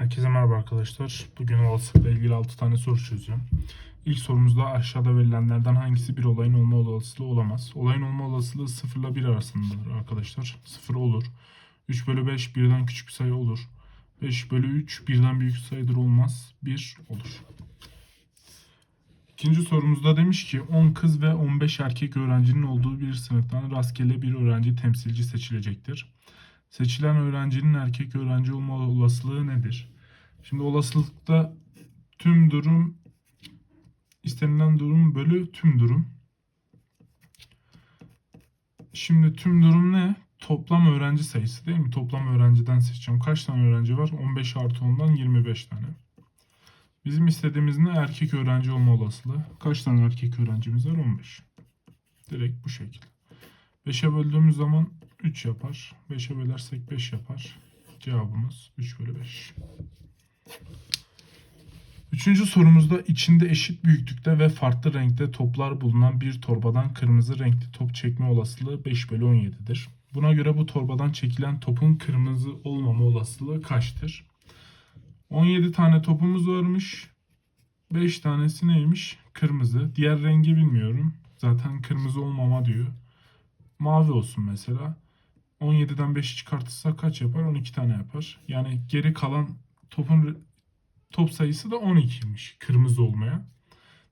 Herkese merhaba arkadaşlar. Bugün olasılıkla ilgili 6 tane soru çözeceğim. İlk sorumuzda aşağıda verilenlerden hangisi bir olayın olma olasılığı olamaz? Olayın olma olasılığı 0 ile 1 arasındadır arkadaşlar. 0 olur. 3 bölü 5 birden küçük bir sayı olur. 5 bölü 3 birden büyük sayıdır olmaz. 1 olur. İkinci sorumuzda demiş ki 10 kız ve 15 erkek öğrencinin olduğu bir sınıftan rastgele bir öğrenci temsilci seçilecektir. Seçilen öğrencinin erkek öğrenci olma olasılığı nedir? Şimdi olasılıkta tüm durum istenilen durum bölü tüm durum. Şimdi tüm durum ne? Toplam öğrenci sayısı değil mi? Toplam öğrenciden seçeceğim. Kaç tane öğrenci var? 15 artı 10'dan 25 tane. Bizim istediğimiz ne? Erkek öğrenci olma olasılığı. Kaç tane erkek öğrencimiz var? 15. Direkt bu şekilde. 5'e böldüğümüz zaman 3 yapar. 5'e bölersek 5 yapar. Cevabımız 3 bölü 5. Üçüncü sorumuzda içinde eşit büyüklükte ve farklı renkte toplar bulunan bir torbadan kırmızı renkli top çekme olasılığı 5 bölü 17'dir. Buna göre bu torbadan çekilen topun kırmızı olmama olasılığı kaçtır? 17 tane topumuz varmış. 5 tanesi neymiş? Kırmızı. Diğer rengi bilmiyorum. Zaten kırmızı olmama diyor. Mavi olsun mesela. 17'den 5'i çıkartırsak kaç yapar? 12 tane yapar. Yani geri kalan topun top sayısı da 12'ymiş kırmızı olmaya.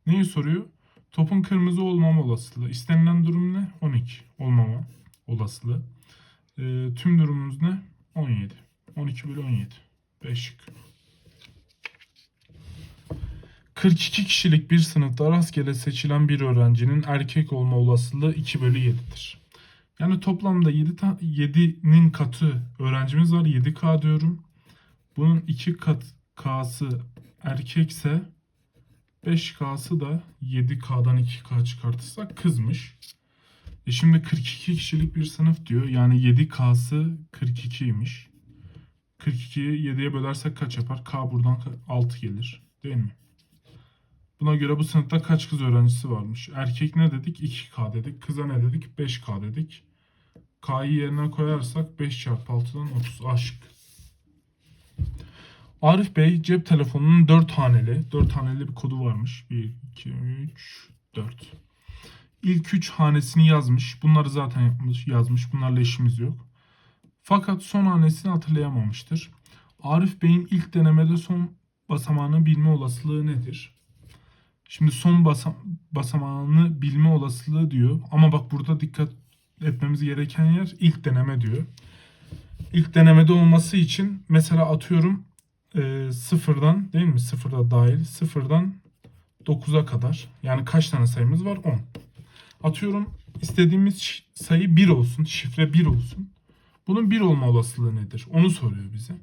Neyi soruyor? Topun kırmızı olmama olasılığı. İstenilen durum ne? 12 olmama olasılığı. Ee, tüm durumumuz ne? 17. 12 bölü 17. 5 şık. 42 kişilik bir sınıfta rastgele seçilen bir öğrencinin erkek olma olasılığı 2 bölü 7'dir. Yani toplamda 7 ta- 7'nin katı öğrencimiz var. 7K diyorum. Bunun 2 kat K'sı erkekse 5K'sı da 7K'dan 2K çıkartırsak kızmış. E şimdi 42 kişilik bir sınıf diyor. Yani 7K'sı 42'ymiş. 42'yi 7'ye bölersek kaç yapar? K buradan 6 gelir. Değil mi? Buna göre bu sınıfta kaç kız öğrencisi varmış? Erkek ne dedik? 2K dedik. Kıza ne dedik? 5K dedik. K'yı yerine koyarsak 5 çarpı 6'dan 30 aşk. Arif Bey cep telefonunun 4 haneli, 4 haneli bir kodu varmış. 1, 2, 3, 4. İlk 3 hanesini yazmış. Bunları zaten yapmış, yazmış. Bunlarla işimiz yok. Fakat son hanesini hatırlayamamıştır. Arif Bey'in ilk denemede son basamağını bilme olasılığı nedir? Şimdi son basam basamağını bilme olasılığı diyor. Ama bak burada dikkat etmemiz gereken yer ilk deneme diyor. İlk denemede olması için mesela atıyorum e, sıfırdan değil mi? Sıfırda dahil. Sıfırdan 9'a kadar. Yani kaç tane sayımız var? 10. Atıyorum istediğimiz sayı 1 olsun. Şifre 1 olsun. Bunun 1 olma olasılığı nedir? Onu soruyor bize.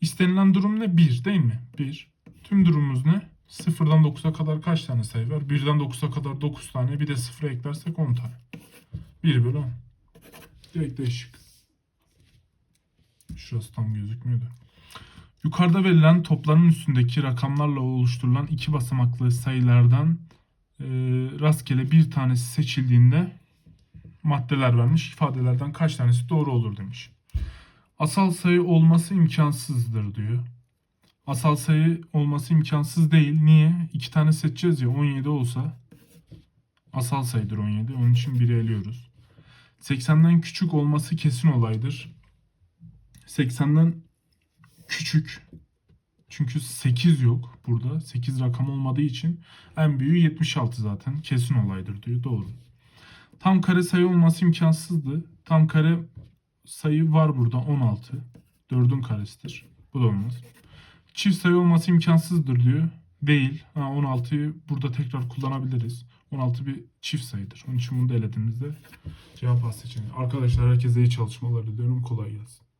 İstenilen durum ne? 1 değil mi? 1. Tüm durumumuz ne? Sıfırdan 9'a kadar kaç tane sayı var? 1'den 9'a kadar 9 tane. Bir de sıfıra eklersek 10 tane. 1 bölü 10. Direkt değişik. Şurası tam gözükmüyor da. Yukarıda verilen topların üstündeki rakamlarla oluşturulan iki basamaklı sayılardan e, rastgele bir tanesi seçildiğinde maddeler vermiş. ifadelerden kaç tanesi doğru olur demiş. Asal sayı olması imkansızdır diyor. Asal sayı olması imkansız değil. Niye? İki tane seçeceğiz ya 17 olsa asal sayıdır 17. Onun için 1'i eliyoruz. 80'den küçük olması kesin olaydır. 80'den küçük. Çünkü 8 yok burada. 8 rakam olmadığı için en büyüğü 76 zaten. Kesin olaydır diyor. Doğru. Tam kare sayı olması imkansızdı. Tam kare sayı var burada 16. 4'ün karesidir. Bu da olmaz. Çift sayı olması imkansızdır diyor. Değil. Ha, 16'yı burada tekrar kullanabiliriz. 16 bir çift sayıdır. Onun için bunu da elediğimizde cevap A. Arkadaşlar herkese iyi çalışmalar diliyorum. Kolay gelsin.